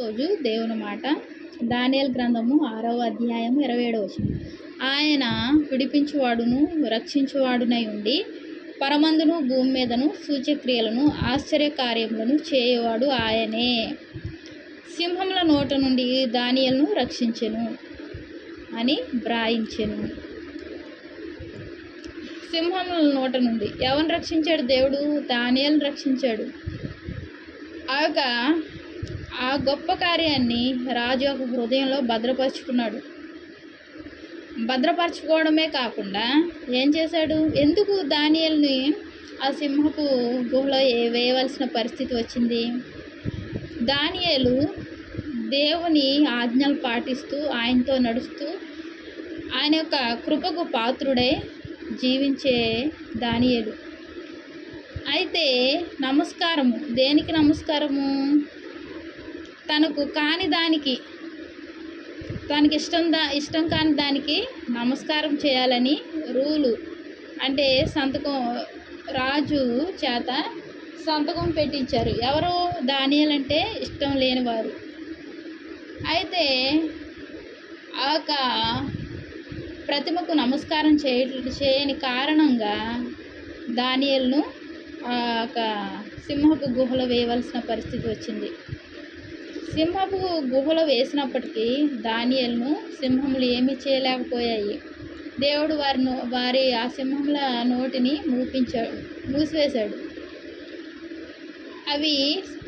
రోజు దేవుని మాట. దానియల్ గ్రంథము ఆరవ అధ్యాయం ఇరవై ఏడవ ఆయన విడిపించువాడును రక్షించువాడునై ఉండి పరమందును భూమి మీదను సూచక్రియలను ఆశ్చర్య కార్యములను చేయవాడు ఆయనే. సింహముల నోట నుండి దానియలను రక్షించెను అని వ్రాయించెను. సింహముల నోట నుండి ఎవరిని రక్షించాడు దేవుడు? దానియల్ని రక్షించాడు. ఆ యొక్క ఆ గొప్ప కార్యాన్ని రాజు యొక్క హృదయంలో భద్రపరుచుకున్నాడు. భద్రపరచుకోవడమే కాకుండా ఏం చేశాడు? ఎందుకు దానియల్ని ఆ సింహపు గుహలో వేయవలసిన పరిస్థితి వచ్చింది? దానియేలు దేవుని ఆజ్ఞలు పాటిస్తూ ఆయనతో నడుస్తూ ఆయన యొక్క కృపకు పాత్రుడై జీవించే దానియేలు. అయితే నమస్కారము దేనికి నమస్కారము? తనకు కాని దానికి తనకి ఇష్టం దా ఇష్టం కాని దానికి నమస్కారం చేయాలని రూలు అంటే సంతకం రాజు చేత సంతకం పెట్టించారు. ఎవరు దానియాలంటే ఇష్టం లేనివారు. అయితే ఆ యొక్క ప్రతిమకు నమస్కారం చేయ చేయని కారణంగా దానియల్ను ఆ యొక్క సింహపు గుహలో వేయవలసిన పరిస్థితి వచ్చింది. సింహపు గుహలో వేసినప్పటికీ దానియల్ను సింహములు ఏమీ చేయలేకపోయాయి. దేవుడు వారిని వారి ఆ సింహముల నోటిని మూపించాడు మూసివేశాడు. అవి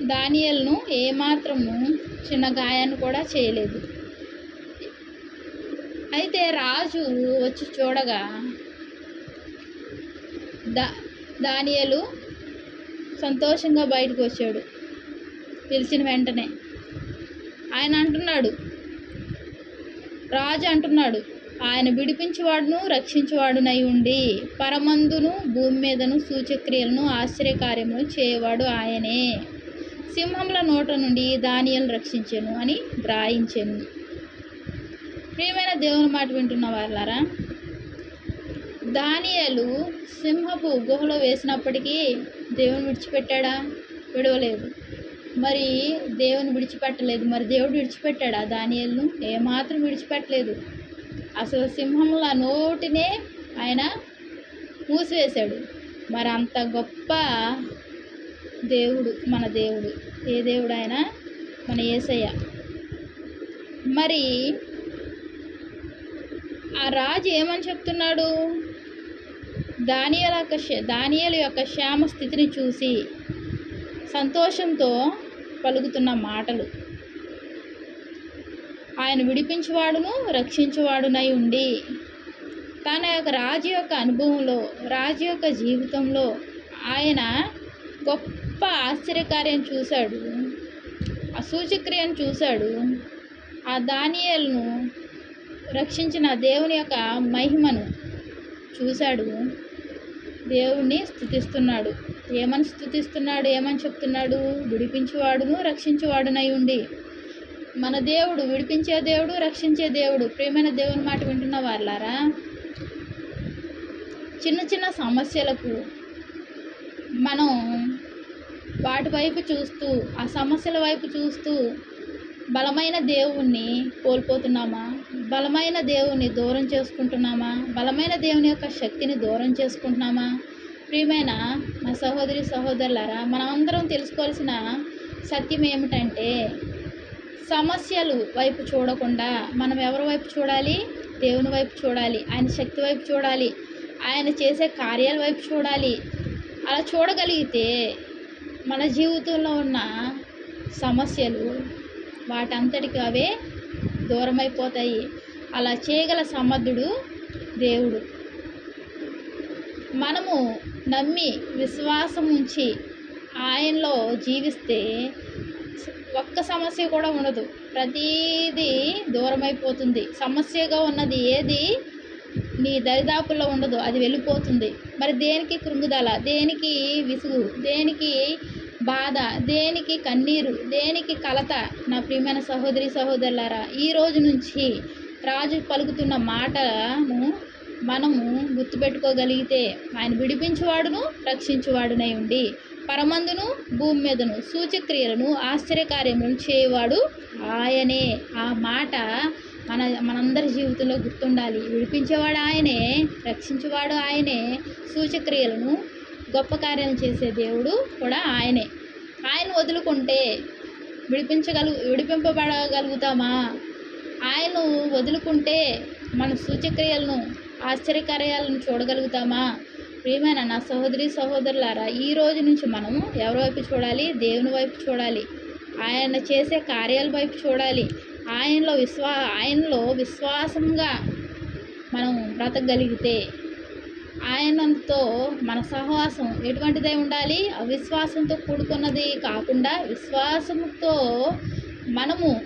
దానియల్ను ఏమాత్రము చిన్న గాయాన్ని కూడా చేయలేదు. అయితే రాజు వచ్చి చూడగా దా దానియలు సంతోషంగా బయటకు వచ్చాడు. పిలిచిన వెంటనే ఆయన అంటున్నాడు. రాజు అంటున్నాడు ఆయన విడిపించేవాడును రక్షించువాడునై ఉండి పరమందును భూమి మీదను సూచక్రియలను ఆశ్చర్యకార్యములు చేయవాడు ఆయనే. సింహముల నోట నుండి దానియలు రక్షించెను అని వ్రాయించెను ప్రియమైన దేవుని మాట వింటున్న వాళ్ళారా దానియలు సింహపు గుహలో వేసినప్పటికీ దేవుని విడిచిపెట్టాడా? విడవలేదు. మరి దేవుని విడిచిపెట్టలేదు. మరి దేవుడు విడిచిపెట్టాడా? దానియలను ఏమాత్రం విడిచిపెట్టలేదు. అసలు సింహముల నోటినే ఆయన మూసివేశాడు. మరి అంత గొప్ప దేవుడు మన దేవుడు. ఏ దేవుడు ఆయన? మన యేసయ్య మరి ఆ రాజు ఏమని చెప్తున్నాడు? దానియల యొక్క దానియల యొక్క క్షేమ స్థితిని చూసి సంతోషంతో పలుకుతున్న మాటలు. ఆయన విడిపించువాడును రక్షించువాడునై ఉండి తన యొక్క రాజు యొక్క అనుభవంలో రాజు యొక్క జీవితంలో ఆయన గొప్ప ఆశ్చర్యకార్యం చూశాడు ఆ సూచక్రియను చూశాడు. ఆ దానియలను రక్షించిన దేవుని యొక్క మహిమను చూశాడు. దేవుణ్ణి స్థుతిస్తున్నాడు. ఏమని స్థుతిస్తున్నాడు ఏమని చెప్తున్నాడు? విడిపించువాడును రక్షించువాడునై ఉండి. మన దేవుడు విడిపించే దేవుడు రక్షించే దేవుడు. ప్రియమైన దేవుని మాట వింటున్న వాళ్ళారా చిన్న చిన్న సమస్యలకు మనం వాటి వైపు చూస్తూ ఆ సమస్యల వైపు చూస్తూ బలమైన దేవుణ్ణి కోల్పోతున్నామా? బలమైన దేవుని దూరం చేసుకుంటున్నామా? బలమైన దేవుని యొక్క శక్తిని దూరం చేసుకుంటున్నామా? ప్రియమైన మా సహోదరి సహోదరులారా మనమందరం తెలుసుకోవాల్సిన సత్యం ఏమిటంటే సమస్యలు వైపు చూడకుండా మనం ఎవరి వైపు చూడాలి? దేవుని వైపు చూడాలి. ఆయన శక్తి వైపు చూడాలి. ఆయన చేసే కార్యాల వైపు చూడాలి. అలా చూడగలిగితే మన జీవితంలో ఉన్న సమస్యలు వాటంతటికి అవే దూరమైపోతాయి. అలా చేయగల సమర్థుడు దేవుడు. మనము నమ్మి విశ్వాసం ఉంచి ఆయనలో జీవిస్తే ఒక్క సమస్య కూడా ఉండదు. ప్రతీది దూరమైపోతుంది. సమస్యగా ఉన్నది ఏది? నీ దరిదాపుల్లో ఉండదు. అది వెళ్ళిపోతుంది. మరి దేనికి కృంగుదల? దేనికి విసుగు? దేనికి బాధ? దేనికి కన్నీరు? దేనికి కలత? నా ప్రియమైన సహోదరి సహోదరులారా ఈ రోజు నుంచి రాజు పలుకుతున్న మాటను మనము గుర్తుపెట్టుకోగలిగితే ఆయన విడిపించువాడును రక్షించువాడునై ఉండి పరమందును భూమి మీదను సూచక్రియలను ఆశ్చర్యకార్యములను చేయవాడు ఆయనే. ఆ మాట మన మనందరి జీవితంలో గుర్తుండాలి. విడిపించేవాడు ఆయనే రక్షించేవాడు ఆయనే సూచక్రియలను గొప్ప కార్యాలు చేసే దేవుడు కూడా ఆయనే. ఆయన వదులుకుంటే విడిపించగలు విడిపింపబడగలుగుతామా? ఆయన వదులుకుంటే మన సూచక్రియలను ఆశ్చర్యకార్యాలను చూడగలుగుతామా? ప్రియమైన నా సహోదరి సహోదరులారా ఈ రోజు నుంచి మనం ఎవరి వైపు చూడాలి? దేవుని వైపు చూడాలి. ఆయన చేసే కార్యాల వైపు చూడాలి. ఆయనలో విశ్వా ఆయనలో విశ్వాసంగా మనం బ్రతకగలిగితే ఆయనతో మన సహవాసం ఎటువంటిదై ఉండాలి? అవిశ్వాసంతో కూడుకున్నది కాకుండా విశ్వాసంతో మనము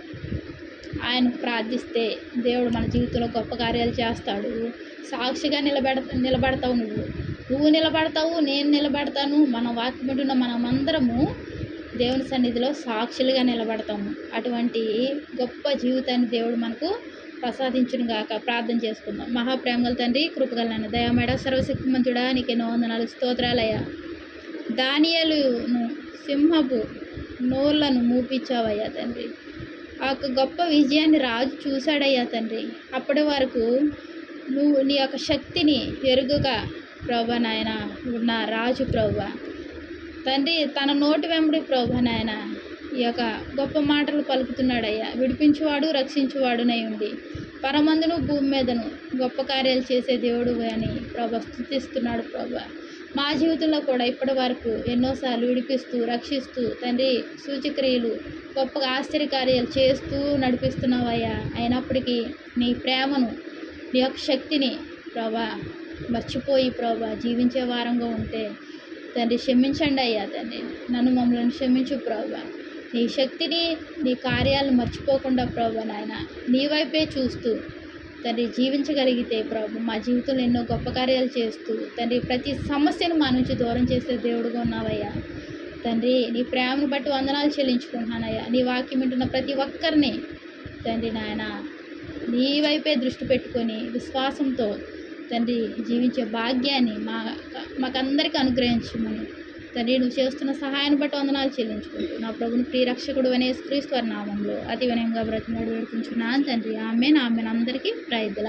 ఆయన ప్రార్థిస్తే దేవుడు మన జీవితంలో గొప్ప కార్యాలు చేస్తాడు. సాక్షిగా నిలబెడ నిలబడతావు నువ్వు. నువ్వు నిలబడతావు నేను నిలబడతాను మన వాక్యముంటున్న మనమందరము దేవుని సన్నిధిలో సాక్షులుగా నిలబడతాము. అటువంటి గొప్ప జీవితాన్ని దేవుడు మనకు ప్రసాదించును గాక. ప్రార్థన చేసుకుందాం. మహాప్రేమల తండ్రి కృపగలన దయామేడ సర్వశక్తిమంతుడా నీకెన్నో వందనాలు స్తోత్రాలయ్యా. దానియలును సింహపు నోర్లను మూపించావయ్యా తండ్రి. ఆ యొక్క గొప్ప విజయాన్ని రాజు చూశాడయ్యా తండ్రి. అప్పటి వరకు నువ్వు నీ యొక్క శక్తిని ఎరుగుగా ప్రభా నాయన ఉన్న రాజు ప్రభా తండ్రి తన నోటి వెంబడి ప్రభా నాయన ఈ యొక్క గొప్ప మాటలు పలుకుతున్నాడయ్యా. విడిపించువాడు రక్షించువాడునై ఉండి పరమందును భూమి మీదను గొప్ప కార్యాలు చేసే దేవుడు అని ప్రభా స్థుతిస్తున్నాడు ప్రభా మా జీవితంలో కూడా ఇప్పటి వరకు ఎన్నోసార్లు విడిపిస్తూ రక్షిస్తూ తండ్రి సూచక్రియలు గొప్పగా ఆశ్చర్యకార్యాలు చేస్తూ నడిపిస్తున్నావయ్యా. అయినప్పటికీ నీ ప్రేమను నీ యొక్క శక్తిని ప్రభా మర్చిపోయి ప్రభా జీవించే వారంగా ఉంటే తండ్రి క్షమించండి అయ్యా తండ్రి. నన్ను మమ్మల్ని క్షమించు ప్రభా. నీ శక్తిని నీ కార్యాలను మర్చిపోకుండా ప్రభా నాయన నీ వైపే చూస్తూ తండ్రి జీవించగలిగితే ప్రభు మా జీవితంలో ఎన్నో గొప్ప కార్యాలు చేస్తూ తండ్రి ప్రతి సమస్యను మా నుంచి దూరం చేసే దేవుడుగా ఉన్నావయ్యా. తండ్రి నీ ప్రేమను బట్టి వందనాలు చెల్లించుకుంటున్నానయ్యా. నీ వాక్యం వింటున్న ప్రతి ఒక్కరిని తండ్రి నాయన నీ వైపే దృష్టి పెట్టుకొని విశ్వాసంతో తండ్రి జీవించే భాగ్యాన్ని మా మాకందరికీ అనుగ్రహించమని తండ్రి నువ్వు చేస్తున్న సహాయాన్ని బట్టి వందనాలు చెల్లించుకుంటూ నా ప్రభుని ప్రియరక్షకుడు అనే క్రీస్తు నామంలో అతి వినయంగా బ్రతిమాడు వేడుకుంటున్నాను తండ్రి ఆమె ఆమెను. అందరికీ ప్రైజ్లా